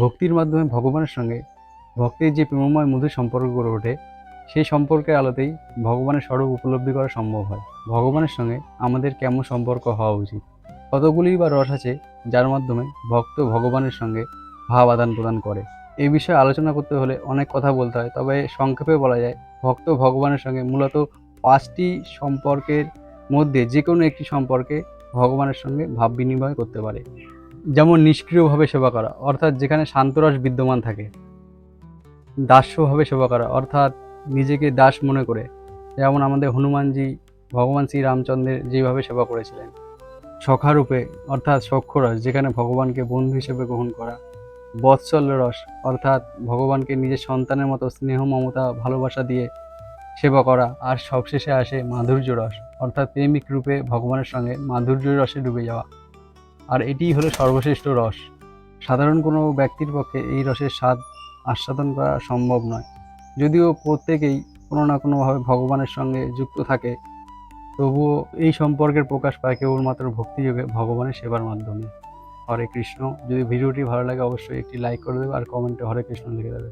ভক্তির মাধ্যমে ভগবানের সঙ্গে ভক্তের যে প্রেমময় মধুর সম্পর্ক গড়ে ওঠে, সেই সম্পর্কের আলোতেই ভগবানের স্বরূপ উপলব্ধি করা সম্ভব হয়। ভগবানের সঙ্গে আমাদের কেমন সম্পর্ক হওয়া উচিত? কতগুলি বা রস আছে যার মাধ্যমে ভক্ত ভগবানের সঙ্গে ভাব আদান প্রদান করে? এই বিষয়ে আলোচনা করতে হলে অনেক কথা বলতে হয়, তবে সংক্ষেপে বলা যায়, ভক্ত ভগবানের সঙ্গে মূলত পাঁচটি সম্পর্কের মধ্যে যে কোনো একটি সম্পর্কে ভগবানের সঙ্গে ভাব বিনিময় করতে পারে। যেমন নিষ্ক্রিয়ভাবে সেবা করা, অর্থাৎ যেখানে শান্তরস বিদ্যমান থাকে। দাস্যভাবে সেবা করা, অর্থাৎ নিজেকে দাস মনে করে। যেমন আমাদের হনুমানজি, ভগবান শ্রীরামচন্দ্রের যেভাবে সেবা করেছিলেন। সখারূপে, অর্থাৎ সক্ষরস, যেখানে ভগবানকে বন্ধু হিসেবে গ্রহণ করা। বৎসল্য রস অর্থাৎ ভগবানকে নিজের সন্তানের মতো স্নেহ, মমতা, ভালোবাসা দিয়ে সেবা করা। আর সবশেষে আসে মাধুর্য রস অর্থাৎ প্রেমিক রূপে ভগবানের সঙ্গে মাধুর্য রসে ডুবে যাওয়া। আর এটিই হলো সর্বশ্রেষ্ঠ রস। সাধারণ কোনো ব্যক্তির পক্ষে এই রসের স্বাদ আস্বাদন করা সম্ভব নয়। যদিও প্রত্যেকেই কোনো না কোনোভাবে ভগবানের সঙ্গে যুক্ত থাকে, তবুও এই সম্পর্কের প্রকাশ পায় কেবলমাত্র ভক্তিযোগে ভগবানের সেবার মাধ্যমে। হরে কৃষ্ণ। যদি ভিডিওটি ভালো লাগে, অবশ্যই একটি লাইক করে দেবে আর কমেন্টে হরে কৃষ্ণ লিখে দেবে।